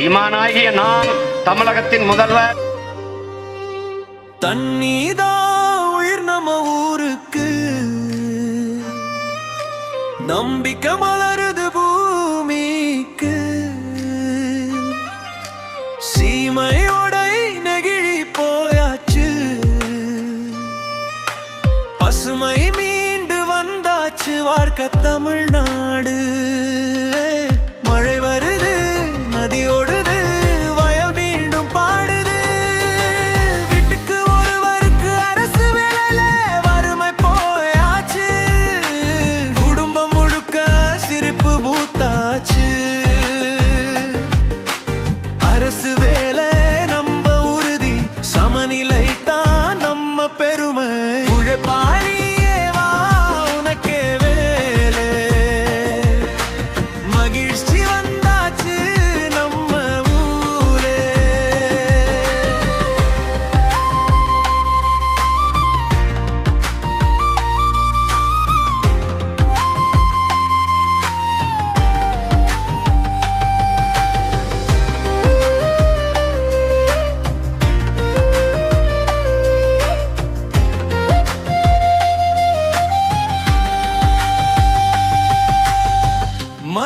இமானாகிய நான் தமிழகத்தின் முதல்வர். தண்ணீதா உயிர் நம்ம ஊருக்கு. நம்பிக்கை மலருது பூமிக்கு. சீமையோடை நெகிழி போயாச்சு. பசுமை மீண்டு வந்தாச்சு வார்க்க தமிழ்நாடு. すべ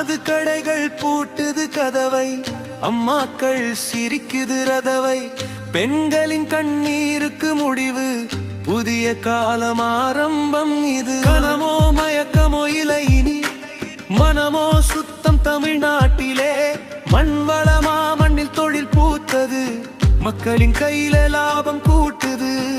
மதுக்கடைகள் பூட்டுது கதவை. அம்மாக்கள் சிரிக்குது ரதவை. பெண்களின் கண்ணீருக்கு முடிவு. புதிய காலம் ஆரம்பம் இது. கனமோ மயக்கமோ இலை இனி. மனமோ சுத்தம் தமிழ்நாட்டிலே. மண் வளமா மண்ணில் தொழில் பூத்தது. மக்களின் கையில லாபம் கூட்டுது.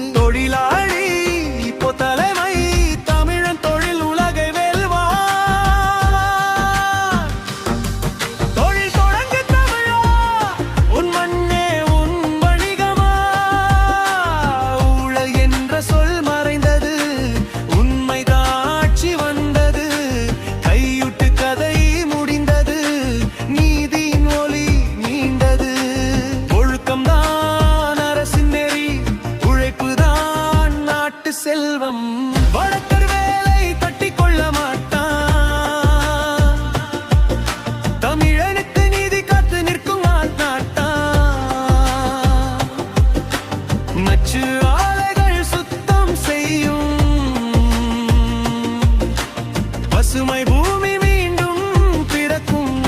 பசுமை பூமி மீண்டும் பிறக்கும்.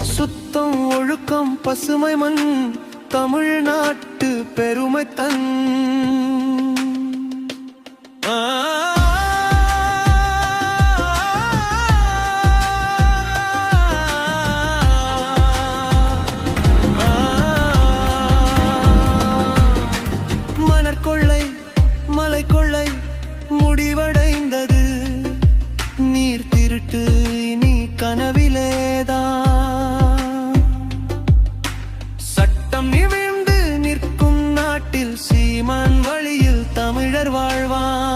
சுத்தம் ஒழுக்கம் பசுமை மண் தமிழ்நாட்டு பெருமை தன். முடிவடைந்தது நீர் திருட்டு நீ கனவிலேதா சட்டம் நிமிர்ந்து நிற்கும் நாட்டில் சீமான் வழியில் தமிழர் வாழ்வான்.